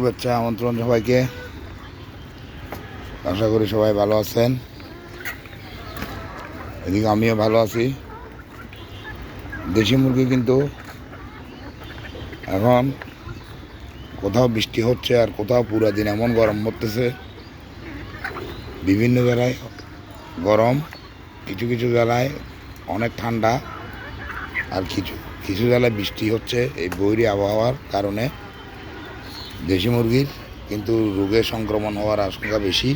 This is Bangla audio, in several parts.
শুভেচ্ছা, আমন্ত্রণ সবাইকে। আশা করি সবাই ভালো আছেন। এদিকে আমিও ভালো আছি। দেশি মুরগি কিন্তু এখন কোথাও বৃষ্টি হচ্ছে আর কোথাও পুরো দিন এমন গরম পড়তেছে। বিভিন্ন জায়গায় গরম, কিছু কিছু জেলায় অনেক ঠান্ডা আর কিছু কিছু জেলায় বৃষ্টি হচ্ছে এই বৈরী আবহাওয়ার কারণে। দেশি মুরগির, কিন্তু রোগের সংক্রমণ হওয়ার আশঙ্কা বেশি।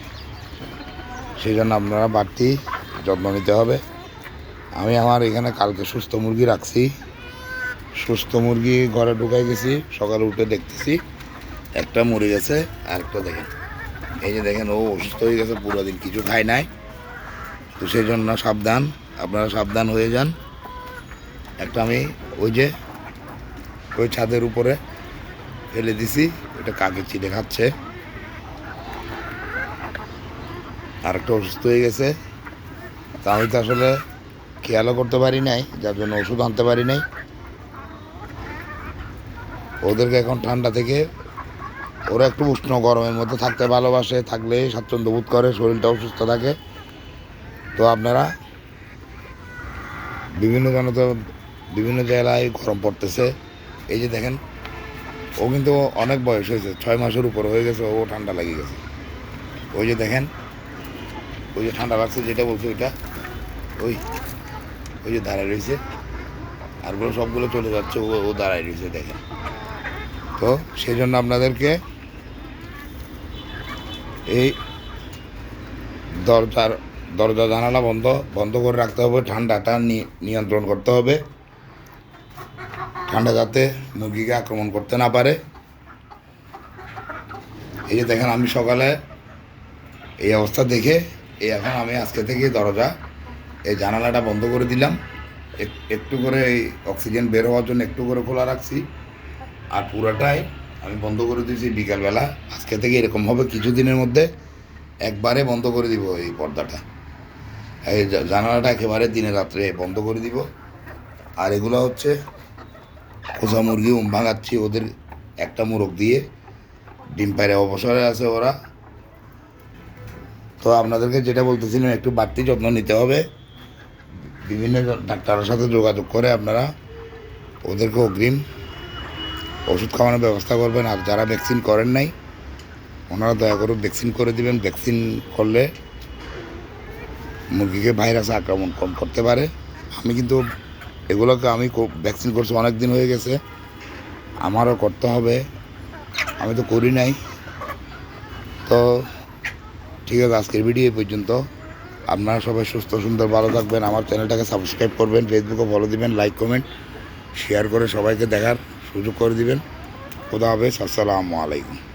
সেই জন্য আপনারা বাড়তি যত্ন নিতে হবে। আমি আমার এখানে কালকে সুস্থ মুরগি রাখছি। সুস্থ মুরগি ঘরে ঢুকাই গেছি, সকালে উঠে দেখতেছি, একটা মরে গেছে আর একটা দেখেন। এই যে দেখেন, ও অসুস্থ হয়ে গেছে, পুরো দিন কিছু খায় নাই। তো সেই জন্য সাবধান, আপনারা সাবধান হয়ে যান। একটা আমি ওই যে, ওই ছাদের উপরে ফেলে দিছি। এটা কাকে চিড়ে খাচ্ছে? আর একটা অসুস্থ হয়ে গেছে। তা আমি তো আসলে খেয়ালও করতে পারি নাই, যার জন্য ওষুধ আনতে পারি নাই। ওদেরকে এখন ঠান্ডা থেকে ওরা একটু উষ্ণ গরমের মধ্যে থাকতে ভালোবাসে, থাকলে স্বাচ্ছন্দ্য বোধ করে শরীরটাও সুস্থ থাকে। তো আপনারা বিভিন্ন জন তো বিভিন্ন জায়গায় গরম পড়তেছে। এই যে দেখেন ও কিন্তু অনেক বয়স হয়েছে, ছয় মাসের উপর হয়ে গেছে, ও ঠান্ডা লেগে গেছে। ওই যে দেখেন, ওই যে ঠান্ডা লাগছে, যেটা বলছে ওইটা, ওই ওই যে দাঁড়ায় রয়েছে। আরগুলো সবগুলো চলে যাচ্ছে, ও ও দাঁড়ায় রয়েছে, দেখেন। তো সেই জন্য আপনাদেরকে এই দরজার, দরজা জানালা বন্ধ বন্ধ করে রাখতে হবে, ঠান্ডাটা নিয়ন্ত্রণ করতে হবে। ঠান্ডা যাতে মুরগিকে আক্রমণ করতে না পারে। এই যে দেখেন আমি সকালে এই অবস্থা দেখে, এই এখন আমি আজকে থেকে দরজা, এই জানালাটা বন্ধ করে দিলাম। এক- একটু করে এই অক্সিজেন বের হওয়ার জন্য একটু করে খোলা রাখছি। আর পুরোটাই আমি বন্ধ করে দিয়েছি বিকালবেলা। আজকে থেকে এরকম হবে কিছুদিনের মধ্যে একবারে বন্ধ করে দিব এই পর্দাটা। এই জানালাটা একেবারে দিনে রাত্রে বন্ধ করে দিব। আর এগুলো হচ্ছে খোসা মুরগি ভাঙাচ্ছি ওদের একটা মুরগ দিয়ে। ডিম পায়রা অবসরে আছে ওরা। তো আপনাদেরকে যেটা বলতেছিলাম, একটু বাড়তি যত্ন নিতে হবে। বিভিন্ন ডাক্তারের সাথে যোগাযোগ করে আপনারা ওদেরকে অগ্রিম ওষুধ খাওয়ানোর ব্যবস্থা করবেন। আর যারা ভ্যাকসিন করেন নাই, ওনারা দয়া করে ভ্যাকসিন করে দিবেন। ভ্যাকসিন করলে মুরগিকে ভাইরাস আক্রমণ কম করতে পারে। আমি কিন্তু এগুলোকে আমি ভ্যাকসিন করছি অনেক দিন হয়ে গেছে। আমারও করতে হবে। আমি তো করি নাই। তো ঠিক আছে, আজকের ভিডিও এই পর্যন্ত। আপনারা সবাই সুস্থ, সুন্দর, ভালো থাকবেন। আমার চ্যানেলটাকে সাবস্ক্রাইব করবেন ফেসবুকে ফলো দিবেন লাইক কমেন্ট শেয়ার করে সবাইকে দেখার সুযোগ করে দিবেন। খোদা হাফেজ, আসসালামু আলাইকুম।